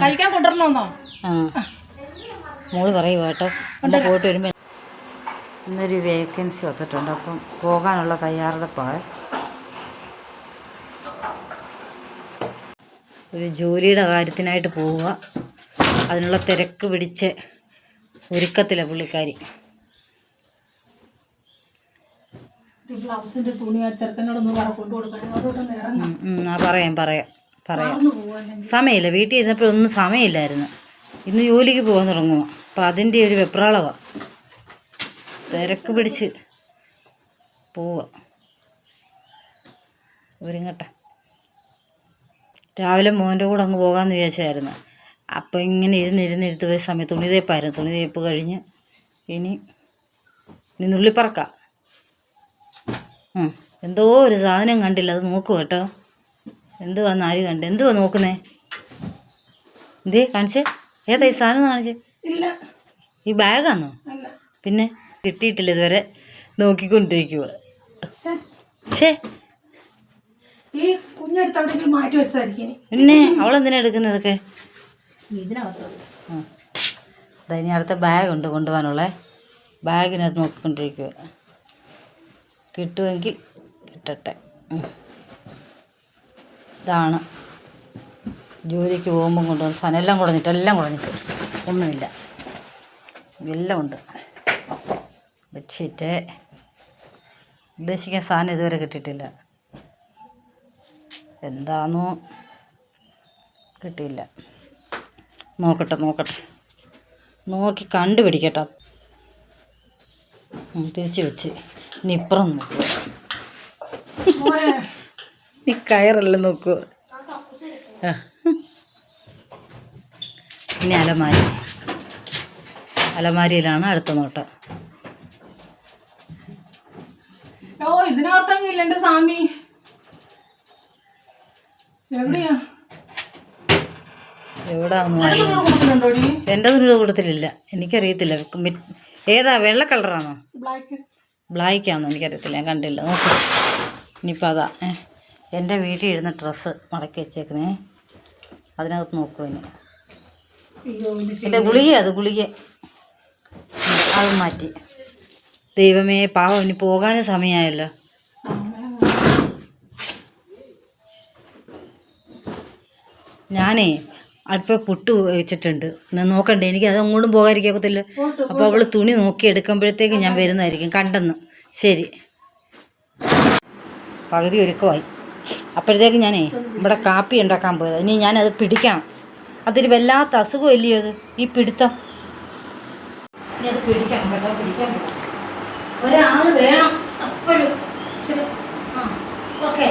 കഴിക്കാൻ കൊണ്ടുവരണമെന്നോ ആ. മോൾ പറയുക കേട്ടോ. പോയിട്ട് വരുമ്പോൾ ഇന്നൊരു വേക്കൻസി വന്നിട്ടുണ്ട്. അപ്പം പോകാനുള്ള തയ്യാറെടുപ്പാണ്. ഒരു ജോലിയുടെ കാര്യത്തിനായിട്ട് പോവുക. അതിനുള്ള തിരക്ക് പിടിച്ച് ഒരുക്കത്തില്ല പുള്ളിക്കാരി. ആ പറയാം പറയാം. പറയാം. സമയമില്ല. വീട്ടിൽ ഇരുന്നപ്പോഴൊന്നും സമയമില്ലായിരുന്നു. ഇന്ന് ജോലിക്ക് പോകാൻ തുടങ്ങുക അപ്പം അതിന്റെ ഒരു വെപ്രാളമാണ് തിരക്ക് പിടിച്ച് പോവുക ഒരുങ്ങട്ടെ. രാവിലെ മോന്റെ കൂടെ അങ്ങ് പോകാമെന്ന് വിചാരിച്ചായിരുന്നു. അപ്പം ഇങ്ങനെ ഇരുന്നിരുന്നിരുത്ത് പോയ സമയത്ത് തുണി തേപ്പായിരുന്നു തുണി തേപ്പ് കഴിഞ്ഞ് ഇനി ഇനി നുള്ളിപ്പറക്കാം. എന്തോ ഒരു സാധനം കണ്ടില്ല. അത് നോക്കൂ കേട്ടോ. എന്തുവാന്ന് ആര് കണ്ട്? എന്തുവാ നോക്കുന്നേ? എന്തേ കാണിച്ചേ? ഏതാ ഈ സാധനം കാണിച്ചേ? ഇല്ല. ഈ ബാഗാന്നോ? പിന്നെ കിട്ടിയിട്ടില്ല ഇതുവരെ. നോക്കിക്കൊണ്ടിരിക്കുക. ഷേ ഈ കുഞ്ഞെടുത്ത് എവിടെയെങ്കിലും മാറ്റി വെച്ചതായിരിക്കും പിന്നെ അവളെന്തിനാ എടുക്കുന്നതൊക്കെ ഇതിനകത്ത് ഇനി അടുത്ത ബാഗുണ്ട് കൊണ്ടുപോകാനുള്ളേ. ബാഗിനകത്ത് നോക്കിക്കൊണ്ടിരിക്കുക കിട്ടുമെങ്കിൽ കിട്ടട്ടെ. ഇതാണ്. ജോലിക്ക് പോകുമ്പം കൊണ്ടുവന്ന സാധനം. എല്ലാം കുടഞ്ഞിട്ട് എല്ലാം കുടഞ്ഞിട്ട് ഒന്നുമില്ല. എല്ലാം ഉണ്ട്. ബെഡ്ഷീറ്റ്. ഉദ്ദേശിക്കുന്ന സാധനം ഇതുവരെ കിട്ടിയിട്ടില്ല. എന്താണോ കിട്ടിയില്ല. നോക്കട്ടെ നോക്കട്ടെ. നോക്കി കണ്ടുപിടിക്കട്ടെ. തിരിച്ചു വെച്ച്. ഇനി ഇപ്പുറം മോനെ കയറല്ല നോക്കുക ആ. ഇനി അലമാരി. അലമാരിയിലാണ് അടുത്ത നോട്ടം. ഓ ഇതിനകത്തെങ്കിലും ഇല്ല എന്റെ സ്വാമി? എവിടെയാ? എവിടാന്ന് എന്റെ എനിക്കറിയത്തില്ല. ഏതാ വെള്ള കളറാണോ? ബ്ലാക്ക്. ആണോ എനിക്കറിയത്തില്ല. ഞാൻ കണ്ടില്ല. നോക്കൂ. ഇനിയിപ്പോൾ അതാ. ഏ. എന്റെ വീട്ടിൽ ഇരുന്ന ഡ്രസ്സ് മടക്കി വെച്ചേക്കുന്നേ. അതിനകത്ത് നോക്കൂ ഇനി. എന്റെ ഗുളിക അത് ഗുളിക. അത് മാറ്റി. ദൈവമേ പാവം ഇനി പോകാനും സമയമായല്ലോ. ഞാനേ അടുപ്പം പുട്ട് വെച്ചിട്ടുണ്ട്. ഞാൻ നോക്കണ്ടേ എനിക്ക് അത് അങ്ങോട്ടും പോകാതിരിക്കത്തില്ല അപ്പോൾ അവൾ തുണി നോക്കി എടുക്കുമ്പോഴത്തേക്ക് ഞാൻ വരുന്നതായിരിക്കും. കണ്ടെന്ന്. ശരി. പകുതി ഒരുക്കമായി. അപ്പോഴത്തേക്ക് ഞാനേ ഇവിടെ കാപ്പി ഉണ്ടാക്കാൻ പോയത്. ഇനി ഞാനത് പിടിക്കണം. അതൊരു വല്ലാത്ത അസുഖം ഇല്ലയോ അത്? ഈ പിടുത്തം. ഇനി അത് പിടിക്കണം കേട്ടോ പിടിക്കാൻ ഒരാൾ വേണം അപ്പോഴും. ആ ഇതൊക്കെ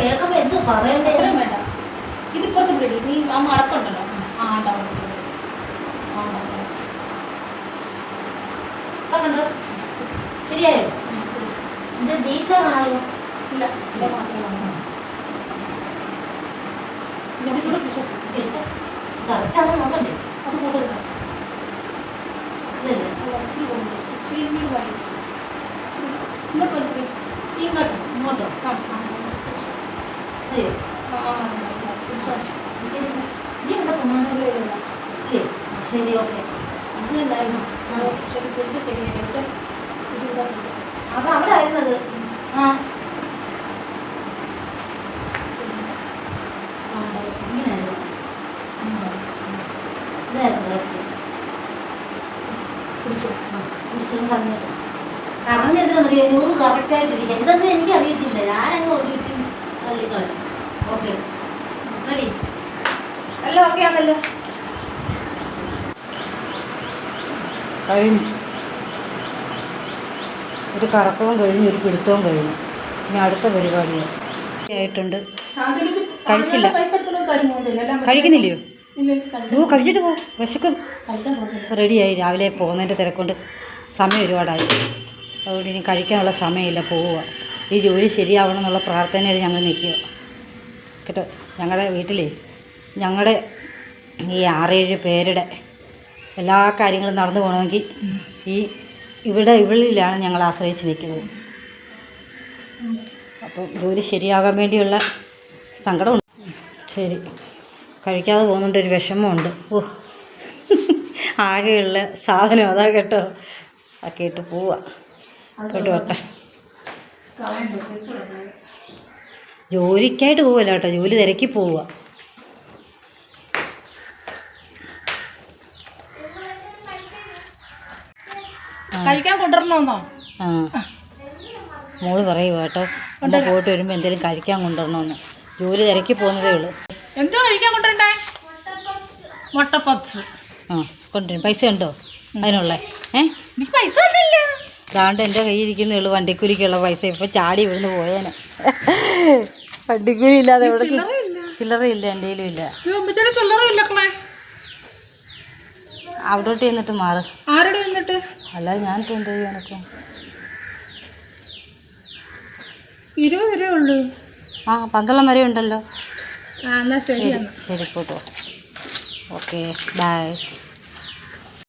കേൾക്കുമ്പോൾ എന്ത് പറയണ്ടേ? വേണ്ട. ഇതിപ്പുറത്ത് പിടി. നീ ആ മടക്കുണ്ടല്ലോ ആ ഉണ്ടാവും കണ്ടോ ശരിയായോ ഇത് ബീച്ചാണോ ഇല്ല ഇല്ല മാത്രമേ ഇവിടെ കൂടെ പിടിച്ചോ കറക്റ്റാണോ നോക്കണ്ടേ അത് കൂടുതലാണ് ഇതല്ലേ ഇച്ചിരി കൂടുതൽ ഇച്ചിരി കൂടി വലിയ ഇച്ചിരി ഇങ്ങോട്ട് വന്നിട്ട് ഇങ്ങോട്ട് ഇങ്ങോട്ടോ ആ ആ അയ്യോ ആ പിടിച്ചോ നീ എന്താ തോന്നുന്നു ഇല്ല ഇല്ല ഇല്ലേ ശരി ഓക്കെ അങ്ങനെയല്ലായിരുന്നു അത് ശരി പിടിച്ച ശരിയായിട്ട്. അത് അവിടെ ആയിരുന്നത്. ആ. പറഞ്ഞെന്തിനാ നൂറ് കറക്റ്റായിട്ടിരിക്കുക ഇതൊന്നും എനിക്കറിയത്തില്ല ഞാനങ്ങ് ചുറ്റും തള്ളിക്കളയും. ഓക്കെ. റെഡി. എല്ലാം ഓക്കെ ആണല്ലോ? കഴിഞ്ഞു. ഒരു കറക്കവും കഴിഞ്ഞു ഒരു പിടുത്തവും കഴിഞ്ഞു. ഇനി അടുത്ത പരിപാടിയാണ്. ആയിട്ടുണ്ട്. ശാന്തി വിളിച്ച് കഴിച്ചില്ല. കഴിക്കുന്നില്ലയോ? ഓ കഴിച്ചിട്ട് പോ. വിശക്കും. റെഡിയായി. രാവിലെ പോകുന്നതിന്റെ തിരക്കൊണ്ട്. സമയം ഒരുപാടായി. അതുകൊണ്ട് ഇനി കഴിക്കാനുള്ള സമയമില്ല പോവുക. ഈ ജോലി ശരിയാവണം എന്നുള്ള പ്രാർത്ഥനയിൽ ഞങ്ങൾ നിൽക്കുക. കേട്ടോ? ഞങ്ങളുടെ വീട്ടിലേ ഞങ്ങളുടെ ഈ ആറേഴ് പേരുടെ എല്ലാ കാര്യങ്ങളും നടന്നു പോകണമെങ്കിൽ ഈ ഇവിടെ ഇവളിലാണ് ഞങ്ങൾ ആശ്രയിച്ച് നിൽക്കുന്നത്. അപ്പം ജോലി ശരിയാകാൻ വേണ്ടിയുള്ള സങ്കടമുണ്ട്. ശരി. കഴിക്കാതെ പോകുന്നുണ്ട് ഒരു വിഷമമുണ്ട്. ഓ. ആകെയുള്ള സാധനം അതാ കേട്ടോ. ഒക്കെ ഇട്ട് പോവാട്ട് കേട്ടോ വട്ടെ ജോലിക്കായിട്ട് പോവല്ല കേട്ടോ. ജോലി തിരക്കി പോവുക കഴിക്കാൻ കൊണ്ടുവരണമെന്നോ ആ. മോൾ പറയുക കേട്ടോ. അമ്മ പോയിട്ട് വരുമ്പോൾ എന്തെങ്കിലും കഴിക്കാൻ കൊണ്ടുവരണമെന്ന് ജോലി തിരക്കി പോകുന്നതേ ഉള്ളൂ. എന്തോ കഴിക്കാൻ കൊണ്ടുവരണ്ടേ? മുട്ട പപ്സ് ആ കൊണ്ടുവരും. പൈസ ഉണ്ടോ? അതിനുള്ള. ഏ? പൈസ അതാണ്ട് എന്റെ കയ്യിൽ ഇരിക്കുന്നേ ഉള്ളൂ വണ്ടിക്കൂലിക്കുള്ള പൈസ. ഇപ്പം ചാടി വീണ് പോയേനെ. വണ്ടിക്കൂലി ഇല്ലാതെ ഇവിടെ ചില്ലറയില്ല. ചില്ലറയില്ല എന്റെ കയ്യിലും ഇല്ല. ഈ ഒമ്പച്ചനെ ചില്ലറ ഇല്ലക്കളെ അവിടോട്ട് ചെന്നിട്ട് മാറ്. അല്ലാതെ ഞാൻ എന്ത് ചെയ്യാനൊക്കെ ഇരുപത് രൂപ ഉള്ളൂ. ആ പന്തളം വരെ ഉണ്ടല്ലോ. ആ എന്നാൽ ശരി ശരി പോട്ടോ. Okay bye.